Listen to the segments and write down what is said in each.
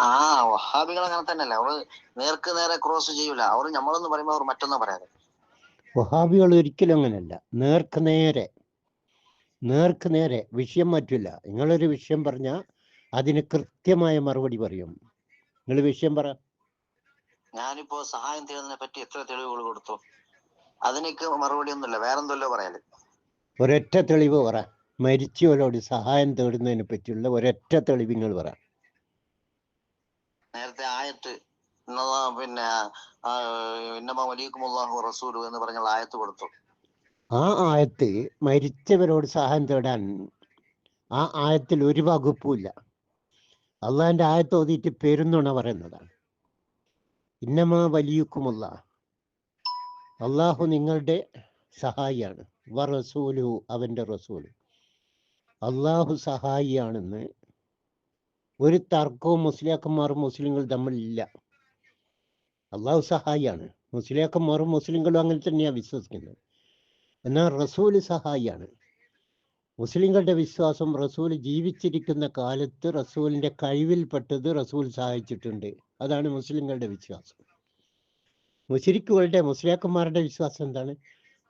ആ വഹാബികൾ അങ്ങനെ തന്നെയല്ലേ. അവർ നേർക്ക് നേരെ ക്രോസ് ചെയ്യൂല. അവർ നമ്മളെന്ന് പറയുമ്പോൾ അവർ മറ്റൊന്നും പറയാറ്. വഹാബികൾ ഒരിക്കലും അങ്ങനെയല്ല. നേർക്ക് നേരെ. നേർക്ക് നേരെ. വിഷയം മാറ്റില്ല നിങ്ങളൊരു വിഷയം പറഞ്ഞാൽ അതിന് കൃത്യമായ മറുപടി പറയും. നിങ്ങൾ വിഷയം പറ. ഞാനിപ്പോ സഹായം തേടുന്നതിനെ പറ്റി എത്ര തെളിവുകൾ കൊടുത്തു? അതിനൊക്കെ മറുപടി ഒന്നുമില്ല വേറെന്തല്ലോ പറയാൽ? ഒരൊറ്റ തെളിവ് പറ. മരിച്ചവരോട് സഹായം തേടുന്നതിനെ പറ്റിയുള്ള ഒരൊറ്റ തെളിവ് നിങ്ങൾ പറ. നേരത്തെ ആയത്ത് പിന്നെ ആ, ഇന്നമ വലിയക്കുമുല്ലാഹു റസൂലു എന്ന് പറഞ്ഞുള്ള ആയത്ത് കൊടുത്തു. ആ ആയത്ത് മരിച്ചവരോട് സഹായം തേടാൻ ആ ആയത്തിൽ ഒരു വകുപ്പുമില്ല. അള്ളാഹിന്റെ ആയത്ത് ഓതിയിട്ട് പെരുന്നുണ പറയുന്നതാണ്. ഇന്നമാ വലിയുക്കുമുള്ള അള്ളാഹു നിങ്ങളുടെ സഹായിയാണ്. വ റസൂലു. അവന്റെ റസൂൽ അള്ളാഹു സഹായിയാണെന്ന് ഒരു തർക്കവും മുസ്ലിയാക്കന്മാരും മുസ്ലിങ്ങളും തമ്മിലില്ല. അള്ളാഹു സഹായിയാണ്. മുസ്ലിയാക്കന്മാരും മുസ്ലിങ്ങളും അങ്ങനെ തന്നെയാണ് വിശ്വസിക്കുന്നത്. എന്നാൽ റസൂൽ സഹായിയാണ്. മുസ്ലിങ്ങളുടെ വിശ്വാസം റസൂൽ ജീവിച്ചിരിക്കുന്ന കാലത്ത് റസൂലിന്റെ കഴിവിൽപ്പെട്ടത് റസൂൽ സഹായിച്ചിട്ടുണ്ട്. അതാണ് മുസ്ലിങ്ങളുടെ വിശ്വാസം. മുസ്ലിക്കുകളുടെ മുസ്ലിയാക്കന്മാരുടെ വിശ്വാസം എന്താണ്?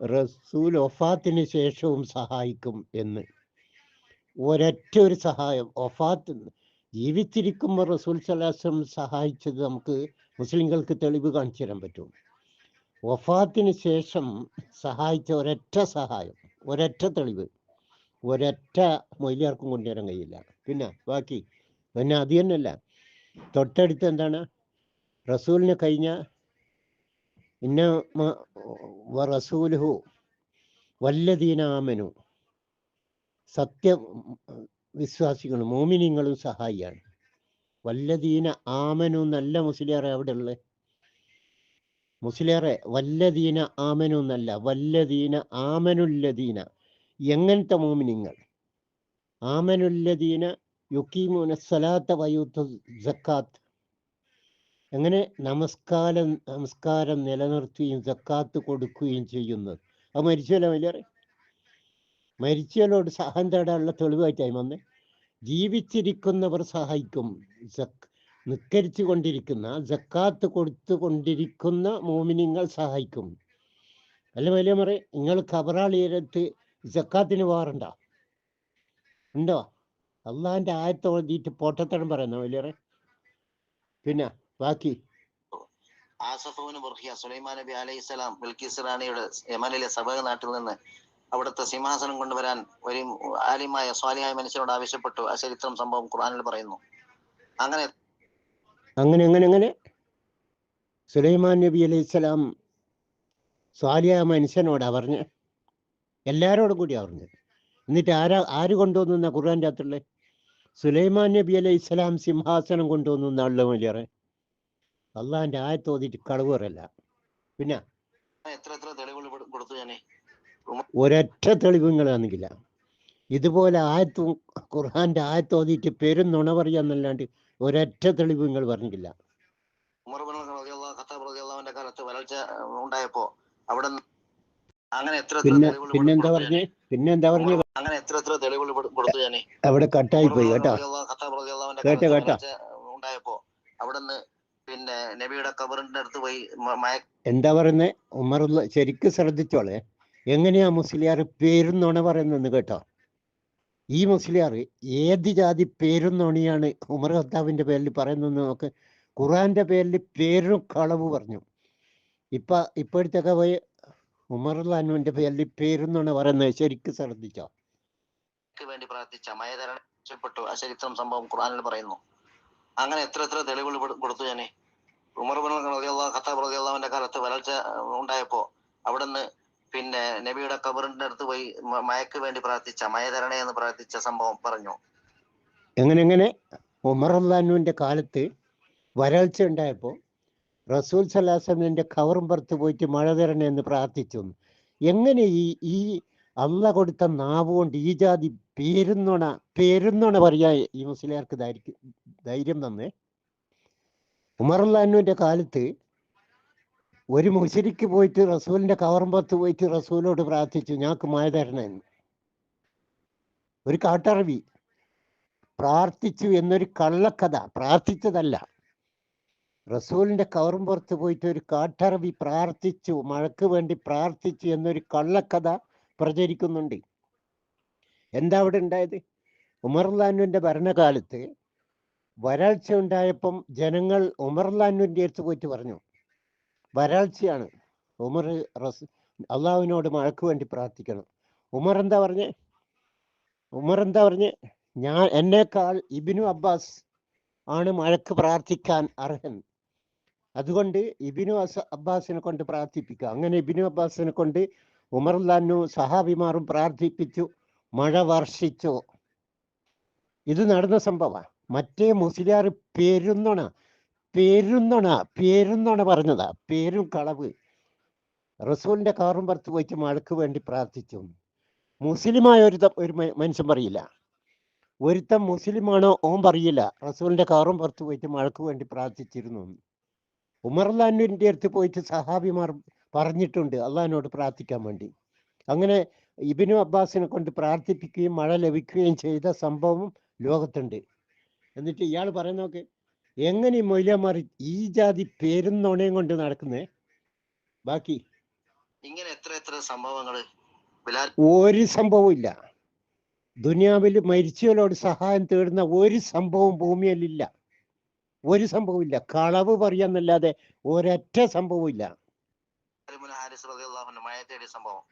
റസൂൽ ഒഫാത്തിന് ശേഷവും സഹായിക്കും എന്ന്. ഒരൊറ്റ ഒരു സഹായം ഒഫാത്ത് ജീവിച്ചിരിക്കുമ്പോൾ റസൂൽ സലാസം സഹായിച്ചത് നമുക്ക് മുസ്ലിങ്ങൾക്ക് തെളിവ് കാണിച്ചു തരാൻ പറ്റും. വഫാത്തിന് ശേഷം സഹായിച്ച ഒരൊറ്റ സഹായം ഒരൊറ്റ തെളിവ് ഒരൊറ്റ മൊയിലാർക്കും കൊണ്ടുവരാൻ കഴിയില്ല. പിന്നെ ബാക്കി പിന്നെ അത് തന്നെയല്ല തൊട്ടടുത്ത് എന്താണ്? റസൂലിനെ കഴിഞ്ഞ ഇന്ന റസൂലുഹു വല്ലദീനാമനു സത്യ വിശ്വാസികളും മോമിനിങ്ങളും സഹായിയാണ്. വല്ലദീന ആമനു നല്ല മുസ്ലിയാറെ അവിടെ ഉള്ളത് മുസ്ലിയാറെ വല്ലദീന ആമനു എന്നല്ല വല്ലദീന ആമനുല്ലദീന എങ്ങനത്തെ മോമിനിങ്ങൾ? ആമനുല്ലദീന യുക്കീമോന സലാത്ത വയൂത്ത ജക്കാത്ത് എങ്ങനെ നമസ്കാരം നമസ്കാരം നിലനിർത്തുകയും ജക്കാത്ത് കൊടുക്കുകയും ചെയ്യുന്നത്? അത് മരിച്ചല്ലോ വലിയ മരിച്ചവരോട് സഹായം തേടാനുള്ള തെളിവായിട്ടായി വന്ന്. ജീവിച്ചിരിക്കുന്നവർ സഹായിക്കും. നിക്കരിച്ചു കൊണ്ടിരിക്കുന്ന ജക്കാത്ത് കൊടുത്തു കൊണ്ടിരിക്കുന്ന മോമിനിങ്ങൾ സഹായിക്കും. അല്ല വലിയ മറേ നിങ്ങൾ കബറാളിയരത്ത് ജക്കാത്തിന് പോകാറുണ്ടോ? ഉണ്ടോ? അള്ളാഹിന്റെ ആയത്ത് എഴുതിയിട്ട് പറയുന്ന വലിയ പിന്നെ ബാക്കി. ആസഫുവിന് ബുർഹിയ സുലൈമാൻ നബി അലൈഹി സ്വലാം ബിൽക്കിസ് റാണിയുടെ യമനിലെ സബക നാട്ടിൽ നിന്ന് അവിടുത്തെ സിംഹാസനം കൊണ്ടുവരാൻ ഒരു ആലിമായ സ്വാലിയായ മനുഷ്യനോട് ആവശ്യപ്പെട്ടു. ആ ചരിത്രം സംഭവം ഖുർആനിൽ പറയുന്നു. അങ്ങനെ അങ്ങനെ അങ്ങനെ അങ്ങനെ. സുലൈമാൻ നബി അലൈഹി സ്വലാം സ്വാലിയായ മനുഷ്യനോടാ പറഞ്ഞ് എല്ലാരോടും കൂടിയാ പറഞ്ഞത് എന്നിട്ട് ആരാ ആര് കൊണ്ടുവന്ന ഖുർആന്റെ അകത്തുള്ള? സുലൈമാൻ നബി അലൈഹി സ്വലാം സിംഹാസനം കൊണ്ടുവന്ന ആളുടെ വലിയറെ. അള്ളാഹിന്റെ ആയത്തോതിട്ട് കളവ് പറയല്ല. പിന്നെ എത്ര എത്ര തെളിവുകൾ കൊടു- കൊടുത്തു ഞാൻ ഒരൊറ്റ തെളിവുകളാണെങ്കില്ല ഇതുപോലെ ആയത്തും ഖുർഹാന്റെ ആയത്ത് ഓതിയിട്ട് പേരും നുണ പറയാന്നല്ലാണ്ട് ഒരൊറ്റ തെളിവുകൾ നിങ്ങൾ പറഞ്ഞില്ല കാലത്ത് വരൾച്ച ഉണ്ടായപ്പോ അവിടെ അങ്ങനെ എത്ര പിന്നെന്താ പറഞ്ഞേ? പിന്നെന്താ പറഞ്ഞു? അങ്ങനെ എത്ര എത്ര തെളിവുകൾ കൊടു- കൊടുത്തു ഞാൻ അവിടെ കട്ടായി പോയി കേട്ടോ. കേട്ടോ, കേട്ടോ. ഉണ്ടായപ്പോ അവിടുന്ന് പിന്നെ നബിയുടെ കബറിന്റെ അടുത്ത് പോയി എന്താ പറയുന്നേ? ഉമറുള്ള ശരിക്കും ശ്രദ്ധിച്ചോളെ. എങ്ങനെയാ മുസ്ലിയാർ പേരും നുണ പറയുന്നെന്ന് കേട്ടോ? ഈ മുസ്ലിയാർ ഏത് ജാതി പേരും നുണയാണ് ഉമർ ഖത്താബിന്റെ പേരിൽ പറയുന്നതെന്ന് നോക്ക് ഖുറാന്റെ പേരിൽ പേരും കളവ് പറഞ്ഞു. ഇപ്പ ഇപ്പോഴത്തൊക്കെ പോയി ഉമർ ലാനുവിന്റെ പേരിൽ പേരും നുണ പറയുന്നത് ശരിക്കും ശ്രദ്ധിച്ചോ? വേണ്ടി പ്രാർത്ഥിച്ച ആ ചരിത്രം സംഭവം ഖുറാനിൽ പറയുന്നു. അങ്ങനെ എത്ര എത്ര തെളിവുകൾ കൊടു- കൊടുത്തു ഞാൻ ഉമർ ബിൻ റളിയല്ലാഹു ഖത്താബ് റളിയല്ലാഹുവിന്റെ കാലത്ത് വരൾച്ച അഹ് ഉണ്ടായപ്പോ അവിടുന്ന് പിന്നെ നബിയുടെ കബറിന്റെ അടുത്ത് പോയി മ- മയക്ക് വേണ്ടി പ്രാർത്ഥിച്ച മയതരണേ എന്ന് പ്രാർത്ഥിച്ച സംഭവം പറഞ്ഞു. എങ്ങനെ എങ്ങനെ? ഉമറുല്ലാനുവിന്റെ കാലത്ത് വരൾച്ച ഉണ്ടായപ്പോൾ റസൂൽ സലാസമിന്റെ കവറും പുറത്ത് പോയിട്ട് മഴ തരണേ എന്ന് പ്രാർത്ഥിച്ചു. എങ്ങനെ ഈ ഈ അള്ള കൊടുത്ത നാവ് കൊണ്ട് ഈ ജാതി പേരുന്നോണ പേരുന്നോണ പറയാ ഈ മുസ്ലിയാർക്ക് ധൈര്യം തന്നെ? ഉമർ ഉമറുല്ലാനുവിന്റെ കാലത്ത് ഒരു മുശരിക്ക് പോയിട്ട് റസൂലിന്റെ കവറമ്പത്ത് പോയിട്ട് റസൂലോട് പ്രാർത്ഥിച്ചു ഞങ്ങൾക്ക് മഴ തരണമെന്ന് ഒരു കാട്ടറവി പ്രാർത്ഥിച്ചു എന്നൊരു കള്ളക്കഥ പ്രാർത്ഥിച്ചതല്ല. റസൂലിന്റെ കവറമ്പുറത്ത് പോയിട്ട് ഒരു കാട്ടറവി പ്രാർത്ഥിച്ചു മഴക്ക് വേണ്ടി പ്രാർത്ഥിച്ചു എന്നൊരു കള്ളക്കഥ പ്രചരിക്കുന്നുണ്ട്. എന്താ അവിടെ ഉണ്ടായത്? ഉമർലാനുവിന്റെ ഭരണകാലത്ത് വരൾച്ച ഉണ്ടായപ്പം ജനങ്ങൾ ഉമർലാനുവിന്റെ അടുത്ത് പോയിട്ട് പറഞ്ഞു വരൾച്ചയാണ്. ഉമർ റസ് അള്ളാഹുവിനോട് മഴക്ക് വേണ്ടി പ്രാർത്ഥിക്കണം. ഉമർ എന്താ പറഞ്ഞ്? ഉമർ എന്താ പറഞ്ഞ്? ഞാൻ എന്നേക്കാൾ ഇബിനു അബ്ബാസ് ആണ് മഴക്ക് പ്രാർത്ഥിക്കാൻ അർഹൻ. അതുകൊണ്ട് ഇബിനു അസ അബ്ബാസിനെ കൊണ്ട് പ്രാർത്ഥിപ്പിക്കുക. അങ്ങനെ ഇബിനു അബ്ബാസിനെ കൊണ്ട് ഉമർ ലാനു സഹാബിമാറും പ്രാർത്ഥിപ്പിച്ചു മഴ വർഷിച്ചു. ഇത് നടന്ന സംഭവമാണ് മറ്റേ മുസ്ലിയാർ പെരുന്നൊണ. പെരുന്നൊണ പെരുന്നൊണ പറഞ്ഞതാ. പേരും കളവ്. റസൂലിന്റെ കാറും പറത്ത് പോയിട്ട് മഴക്ക് വേണ്ടി പ്രാർത്ഥിച്ചു. മുസ്ലിമായ ഒരു ഒരു മനുഷ്യൻ പറയില്ല. ഒരുത്തൻ മുസ്ലിമാണോ ഓം പറയില്ല. റസൂലിന്റെ കാറും പുറത്ത് പോയിട്ട് മഴക്ക് വേണ്ടി പ്രാർത്ഥിച്ചിരുന്നു. ഉമർലാനുവിന്റെ അടുത്ത് പോയിട്ട് സഹാബിമാർ പറഞ്ഞിട്ടുണ്ട് അള്ളഹാനോട് പ്രാർത്ഥിക്കാൻ വേണ്ടി. അങ്ങനെ ഇബിനു അബ്ബാസിനെ കൊണ്ട് പ്രാർത്ഥിപ്പിക്കുകയും മഴ ലഭിക്കുകയും ചെയ്ത സംഭവം ലോകത്തുണ്ട്. എന്നിട്ട് ഇയാൾ പറയുന്ന നോക്ക് എങ്ങനെ ഈ മൊയ്ലമാർ ഈ ജാതി പേരും നുണയും കൊണ്ട് നടക്കുന്നേ? ബാക്കി. ഇങ്ങനെ എത്ര എത്ര സംഭവങ്ങൾ? ബിലാൽ ഒരു സംഭവം ഇല്ല. ദുനിയാവിൽ മരിച്ചവരോട് സഹായം തേടുന്ന ഒരു സംഭവം ഭൂമിയിലില്ല ഒരു സംഭവം ഇല്ല. കളവ് പറയാന്നല്ലാതെ ഒരൊറ്റ സംഭവം ഇല്ല. ഇബ്നു ഹാരിസ് റളിയല്ലാഹു അൻഹു മഴ തേടിയ സംഭവം.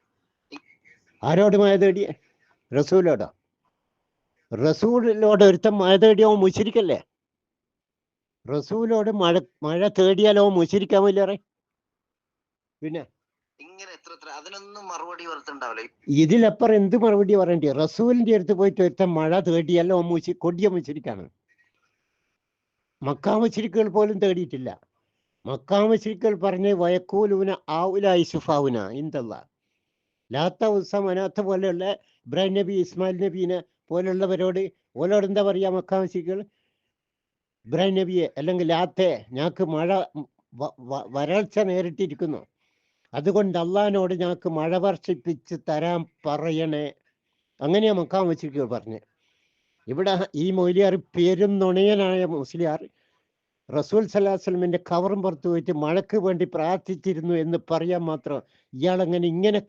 ആരോട് മഴ തേടിയ? റസൂലോടോ? റസൂലിനോട് ഒരുത്തൻ മഴ തേടിയാവും മുശിരിക്കല്ലേ? റസൂലോട് മഴ മഴ തേടിയാലോ മുശിരിക്കാൻ വലിയ പിന്നെ? ഇങ്ങനെ എത്ര അതിനൊന്നും മറുപടി ഇതിലപ്പുറം എന്ത് മറുപടി പറയണ്ടി? റസൂലിന്റെ അടുത്ത് പോയിട്ട് ഒരുത്ത മഴ തേടിയല്ലോ മുശി കൊടിയ മുശിരിക്കാണ് മക്കാമശിരിക്കുകൾ പോലും തേടിയിട്ടില്ല. മക്കാമശിരിക്കൽ പറഞ്ഞ് വയക്കൂലൂന ആവുല ഇസുഫാവുന എന്തല്ല ലാത്ത ഉത്സവം അനാത്ത പോലെയുള്ള ഇബ്രാഹിം നബി ഇസ്മായിൽ നബീനെ പോലുള്ളവരോട് ഓലോട് എന്താ പറയാ മക്കാമശിരിക്കൾ ഇബ്രാഹിം നബിയെ അല്ലെങ്കിൽ ലാത്തെ ഞങ്ങൾക്ക് മഴ വരൾച്ച നേരിട്ടിരിക്കുന്നു. അതുകൊണ്ട് അള്ളഹാനോട് ഞങ്ങൾക്ക് മഴ വർഷിപ്പിച്ച് തരാൻ പറയണേ. അങ്ങനെയാ മക്കാൻ വെച്ചിരിക്കുക പറഞ്ഞ്. ഇവിടെ ഈ മൊയ്ലിയാർ പേരും മുസ്ലിയാർ റസൂൽ സലാഹുസ്ലമിന്റെ കവറും പുറത്തു പോയിട്ട് മഴയ്ക്ക് വേണ്ടി പ്രാർത്ഥിച്ചിരുന്നു എന്ന് പറയാൻ മാത്രം ഇയാൾ അങ്ങനെ ഇങ്ങനെ